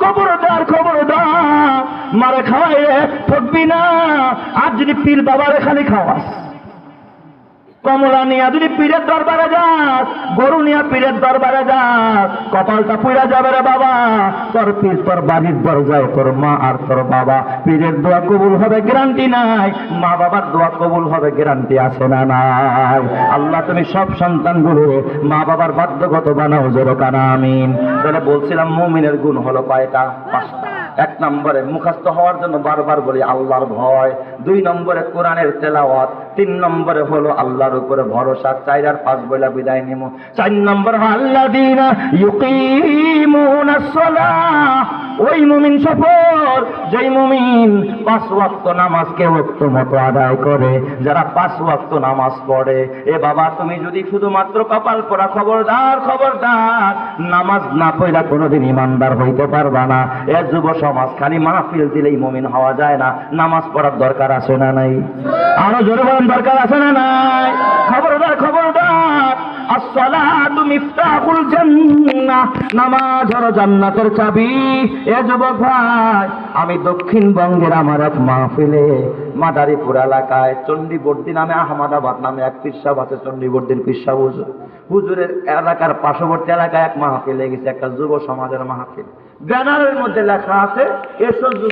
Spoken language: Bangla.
খবরদার খবরদার মারে খাওয়াই ঠকবি না। আর যদি পীর বাবারে খালি খাওয়াস কমলা নিয়া যদি পীরের দরবারে যাস, গরু নিয়া পীরের দরবারে যাস, কপালটা পুড়া যাবে রে বাবা। তোর পীর, তোর বাড়ির দরজায় তোর মা আর তোর বাবা। পীরের দোয়া কবুল হবে, গ্যারান্টি নাই। মা বাবার দোয়া কবুল হবে, গ্যারান্টি আছে না নাই? আল্লাহ, তুমি সব সন্তানগুলো মা বাবার বাধ্যগত বানাও জোর কানা আমিন। তাহলে বলছিলাম, মুমিনের গুণ হলো কয়টা? পাঁচটা। এক নম্বরে মুখস্থ হওয়ার জন্য বারবার বলি আল্লাহর ভয়, দুই নম্বরে কোরআনের তেলাওয়াত, তিন নম্বরে হলো আল্লাহর উপরে ভরসা, চার আর পাঁচ বইলা বিদায় নিব চার নম্বর আল্লাহ ওই মুমিন সফর, যেই মুমিন পাঁচ ওয়াক্ত নামাজকে ওক্ত মতো আদায় করে, যারা পাঁচ ওয়াক্ত নামাজ পড়ে, এ বাবা তুমি যদি শুধুমাত্র কপাল পড়া খবরদার খবরদার নামাজ না পড়লে কোনোদিন ইমানদার হইতে পারবা না। এ যুব সমাজ খালি মাহফিল দিলেই মমিন হওয়া যায় না। নামাজ পড়ার দরকার আছে না নাই? আরও জোরে বলেন, দরকার আছে না নাই? খবরদার খবরদার। আসসালাতু মিফতাহুল জান্নাহ। নামাজ হলো জান্নাতের চাবি। এ যুবক ভাই, আমি দক্ষিণবঙ্গের আমার এক মাহফিলে মাদারীপুর এলাকায় চণ্ডীবর্দী নামে আহমদাবাদ নামে এক পিসাব আছে, চণ্ডীবর্দির পিসাব হুজুর। হুজুরের এলাকার পার্শ্ববর্তী এলাকায় এক মাহফিলে গেছে, একটা যুব সমাজের মাহফিল। ব্যানারের মধ্যে লেখা আছে, এসো যুব